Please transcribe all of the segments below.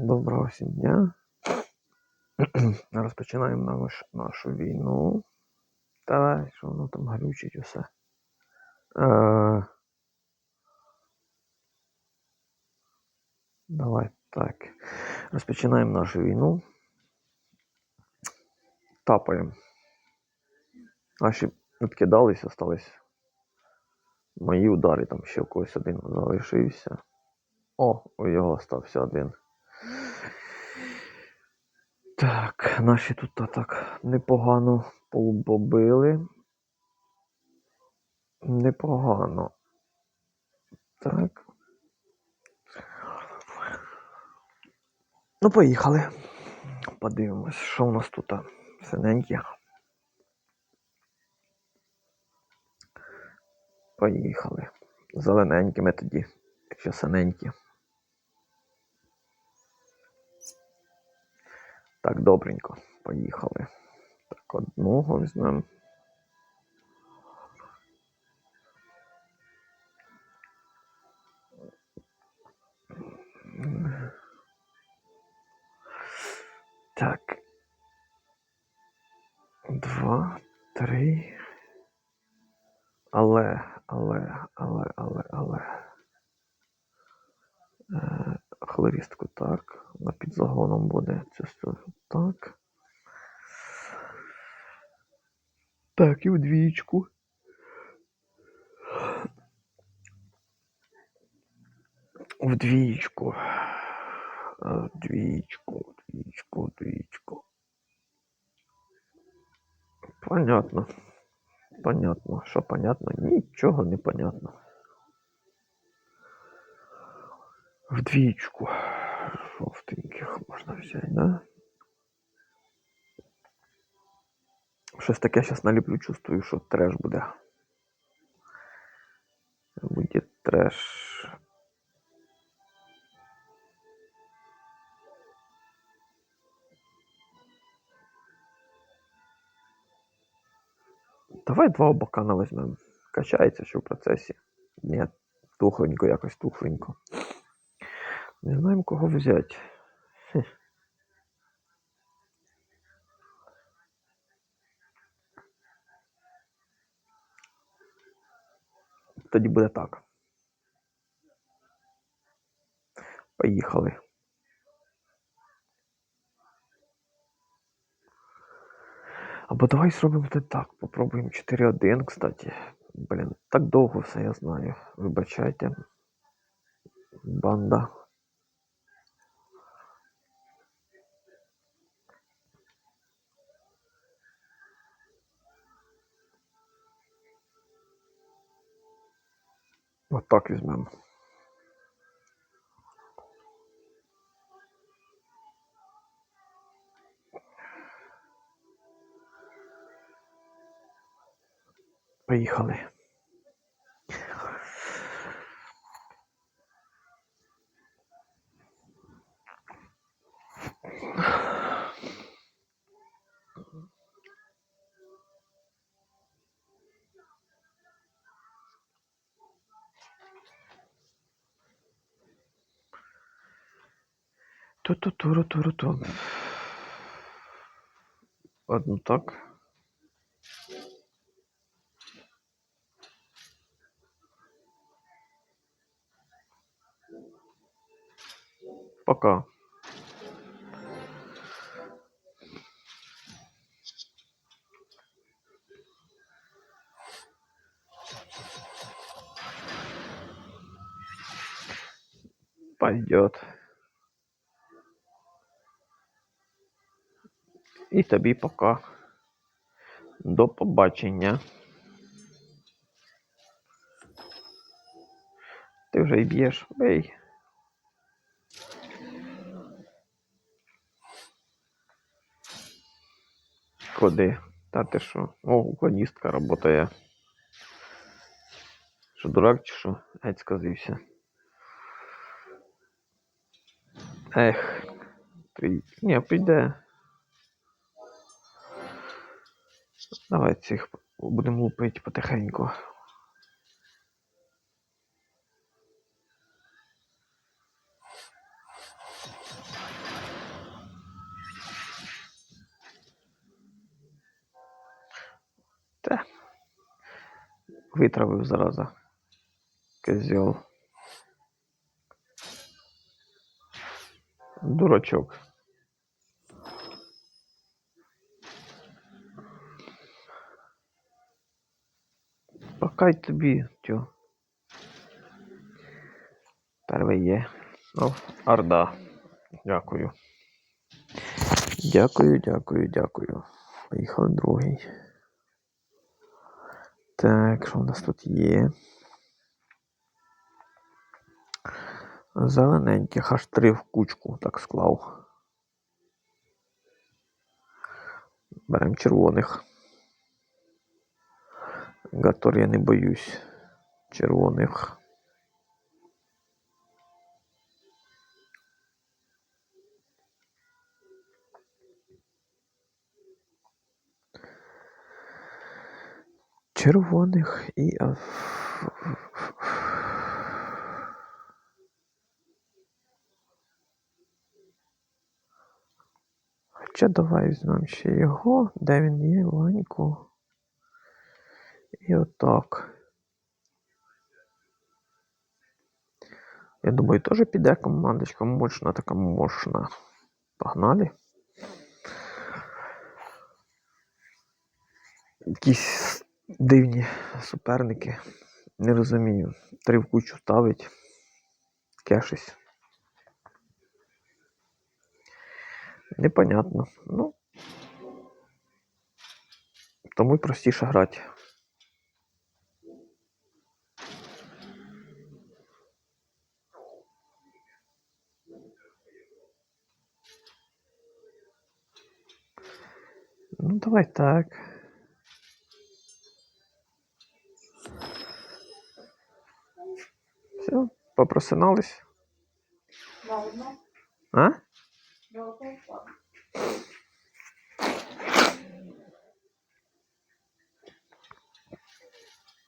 Доброго всім дня. Розпочинаємо наш, нашу війну. Давай, що воно там глючить усе. Е, давай так. Розпочинаємо нашу війну. Тапаємо. Наші відкидались, остались мої удари, там ще в когось один залишився. О, у його остався один. Так, наші тут та так непогано побили. Непогано. Так. Ну, поїхали. Подивимось, що у нас тут синеньке. Поїхали. Зелененькими тоді, якщо синенькі. Так, добренько, поїхали. Так, одного візьмемо. Так. Два, три. Але, але, але, але, але. Е, хлористку так. На підзагоном буде це все так. Так, і в двічку. В двічку. Е, В двічку, в двічку, в двічку. Понятно. Понятно. Що понятно? Нічого не понятно. В двічку. Жовтеньких можна взяти, да? Щось таке зараз наліплю, чувствую, що треш буде. Буде треш. Давай два бокана візьмемо. Качається ще в процесі. Ні, тухленько, якось тухленько. Не знаємо, кого взяти. Тоді буде так. Поїхали. Або давай зробимо це так. Попробуємо 4-1, кстати. Блін, так довго все я знаю. Вибачайте. Банда. От так візьмемо. Поїхали. Ту-ту-туру-туру-ту. Одну так. Пока. Пойдет. І тобі пока. До побачення. Ти вже й б'єш. Бей. Куди? Та ти що? О, уклоністка работає. Що дурак чи що? Геть сказився. Ех. Три. Ні, піде. Давай цих будемо лупити потихеньку. Те. Витравив зараза. Козьол. Дурачок. Покай тобі, тю. Перший є. Ну, Орда. Дякую. Дякую, дякую, дякую. Поїхали другий. Так, що в нас тут є? Зелененьких аж три в кучку так склав. Берем червоних. Гатор я не боюсь. Червоних. Червоних і. Хоча давай візьмемо ще його, де він є, Ваньку. І отак. Я думаю, теж піде командочка мощна, така мощна. Погнали. Якісь дивні суперники. Не розумію. Три в кучу ставить. Кешись. Непонятно. Ну. Тому й простіше грати. Ну, давай так. Все, попросинались. Ладно, А? добре, ладно.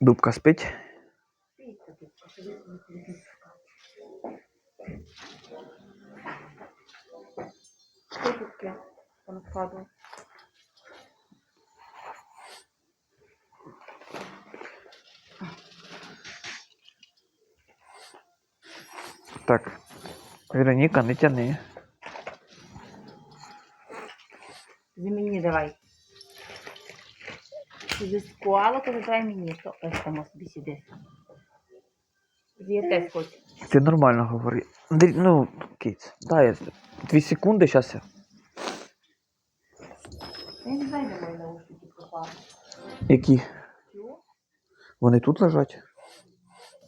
Дубка спить. Пійте, дубка, що ви собі будете шукати. Що таке? Понакладу. Так. Вероніка, не тяни. Ти мені давай. Ти скуала, то давай мені. То ось там собі сиди. З'їдеш хоч. Ти нормально говори. Ну, кіць, дай я дві секунди, зараз я. Я не знаю, де мої наушники пропали. Які? Чого? Вони тут лежать?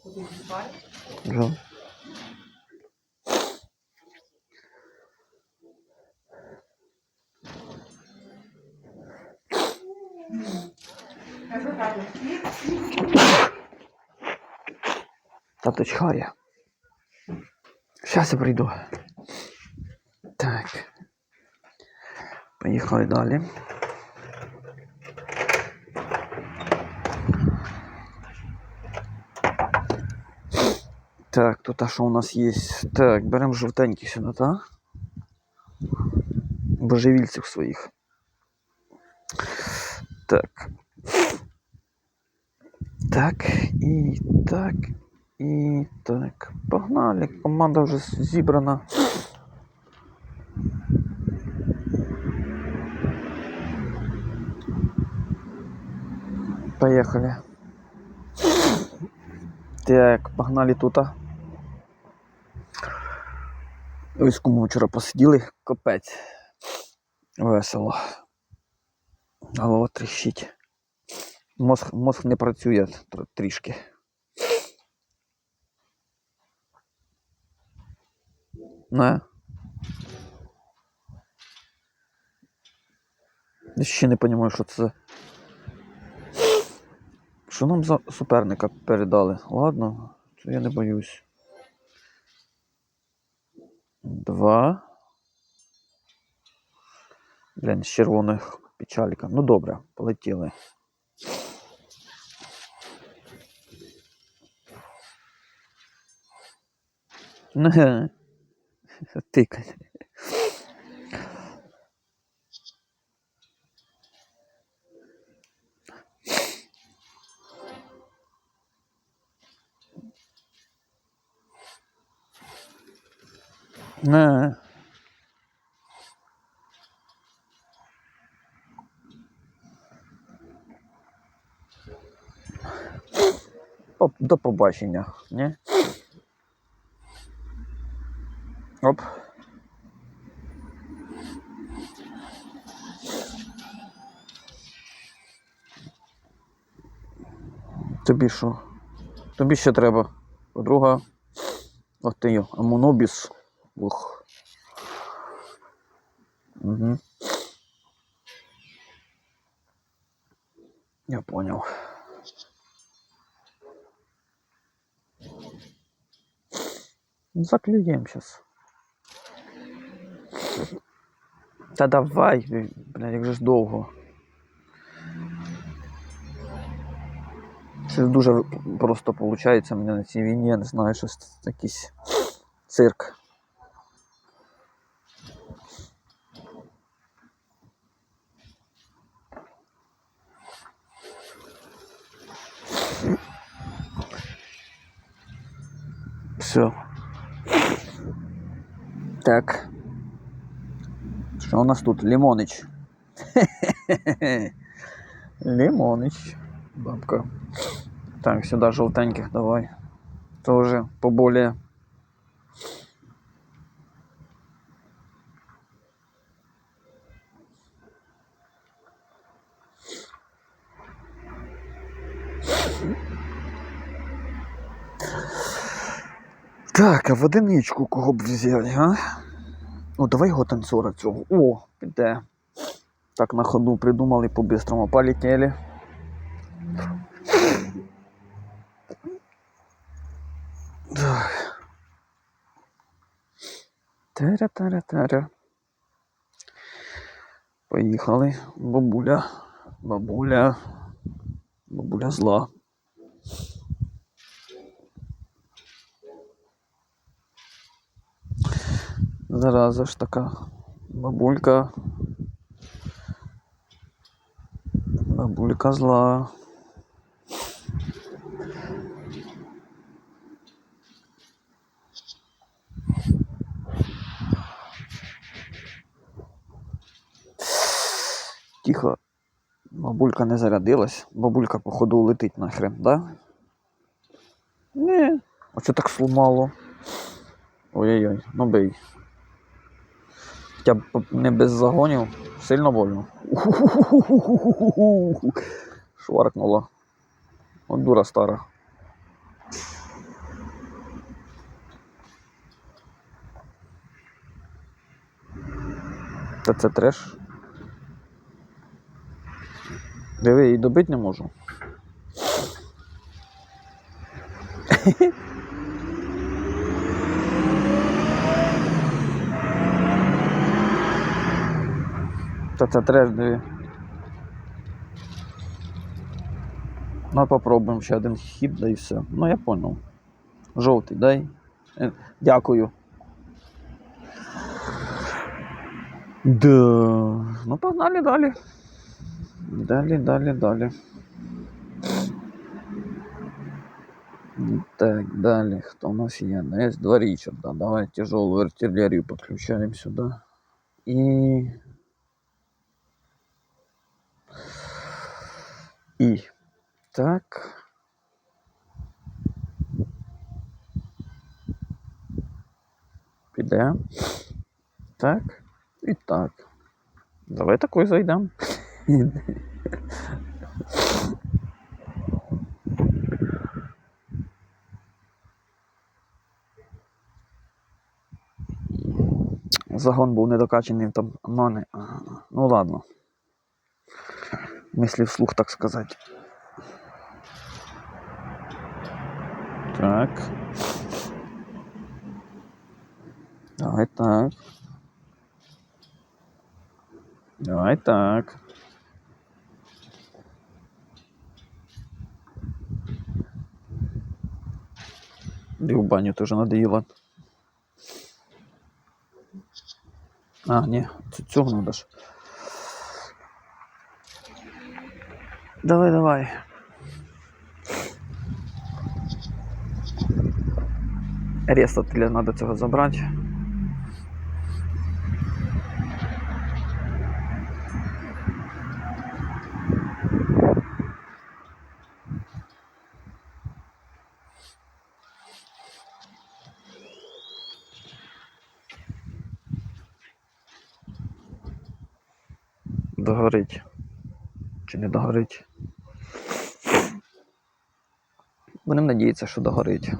Куди? Вже. Кажу, так, Тато чхає. Зараз я прийду. Так. Поїхали далі. Так, тут а що у нас є? Так, беремо жовтенький сюди, так? Божевільців своїх. Так. Так, і так, і так. Погнали. Команда вже зібрана. Поехали. Так, погнали тут. Ось кому вчора посиділи, капець. Весело. Голова тріщить. Мозг, мозг не працює трішки. Не. Я ще не розумію, що це. Що нам за суперника передали? Ладно, це я не боюсь. Два. Блін, з червоних печалька. Ну добре, полетіли. Тикать. Не. До побачення, ні? Оп. Тобі що? Тобі ще треба. Подруга. Ох ти йо, амонобіс. Ух. Угу. Я понял. Заклюем сейчас. Та давай, блядь, як же ж довго. Це дуже просто виходить мені на цій війні, я не знаю, щось якийсь цирк. Все. Так. Що у нас тут? Лимонич. Лимонич. Бабка. Так, сюда желтеньких давай. Тоже поболее. Так, а в одиничку кого б взяли, а? О, давай його танцора цього. О, піде. Так на ходу придумали, по-бистрому полетели. Так. Тара-тара-тара. Поїхали. Бабуля. Бабуля. Бабуля зла. Зараза ж така. Бабулька. Бабулька зла. Тихо. Бабулька не зарядилась. Бабулька, походу, летить нахрен, да? Не. А що так сломало? Ой-ой-ой, ну бей. Хоча б не без загонів. Сильно больно. Шваркнуло. От дура стара. Та це треш. Диви, її добити не можу. Та це треш. Ну, попробуємо ще один хід, да і все. Ну, я понял. Жовтий, дай. Е, Дякую. Да. Ну, погнали далі. Далі, далі, далі. Так, далі. Хто у нас є? Є два Ричарда. Давай тяжелую артиллерию подключаем сюда. И... И... Так. Піде. Так. І так. Давай такой зайдем. Загон був недокачаний там мани. Ага. Ну ладно. Мислі вслух, так сказати. Так. Давай так. Давай так. Да и в баню тоже надоело. А, не, цього надо ж. Давай, давай. Рестателя треба цього забрати. Догорить. Чи не догорить? Будемо надіятися, що догорить.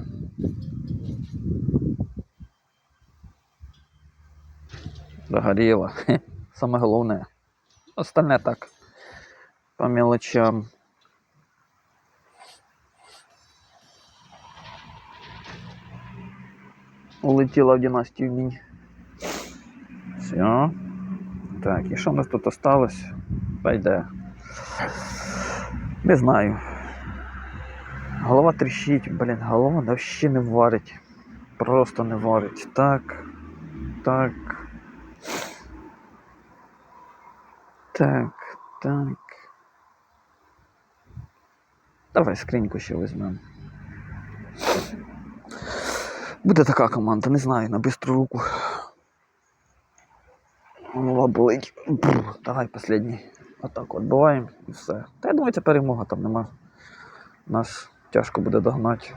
Догоріло. Саме головне. Остальне так. По мелочам. Улетіла в династію мінь. Все. Так, і що в нас тут осталось? Пайде. Не знаю. Голова тріщить, блін, голова взагалі не варить. Просто не варить. Так. Так. Так, так. Давай скриньку ще візьмемо. Буде така команда, не знаю, на бистру руку. Голова болить. Бррр, давай последній. Отак от буваємо і все. Та я думаю, це перемога там нема. Нас тяжко буде догнати.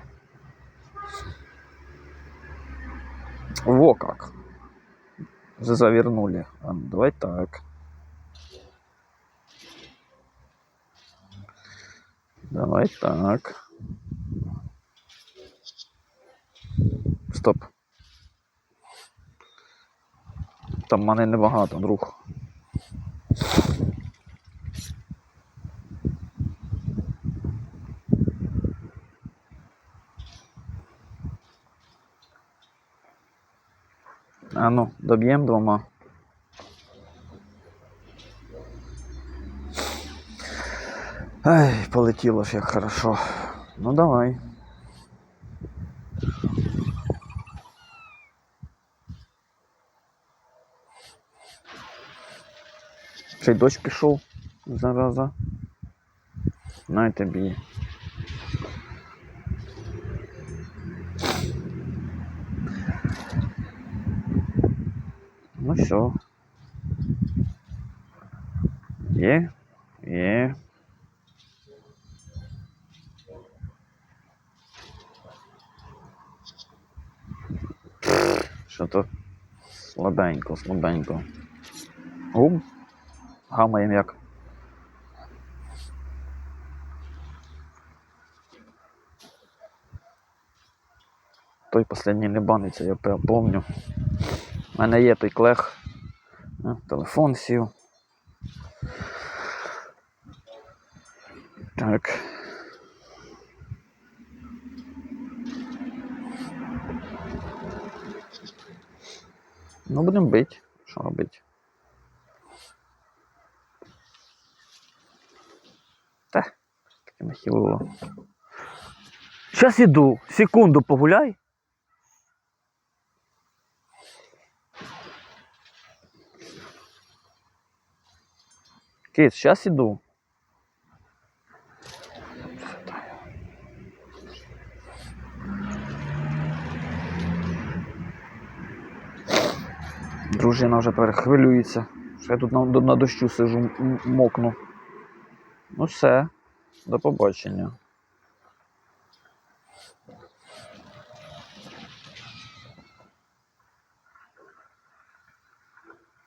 Во как. Завернули. Ну, давай так. Давай так. Стоп. Там мене небагато, друг. А ну, доб'ємо двома. Ай, полетіло ж як хорошо. Ну давай. Ще й дощ пішов, зараза. На тобі. Ну все. Є, є. Що то слабенько, слабенько. Ум. Гамаєм як. Той последній не баниться, я пе- помню. У мене є той клех. Телефон сів. Так. Ну, будемо бити. Що робити? Та, таке нахилило. Зараз іду. Секунду погуляй. Кит, сейчас иду. Дружина вже перехвилюється. Що я тут на, на дощу сижу, мокну. Ну все, до побачення.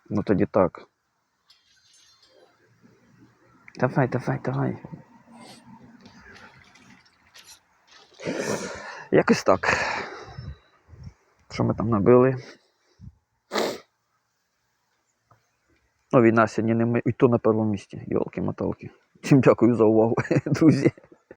Ну тоді так. Давай, давай, давай. Якось так. Що ми там набили? Ну, війна сьогодні не ми. І то на першому місці, йолки-моталки. Всім дякую за увагу, друзі.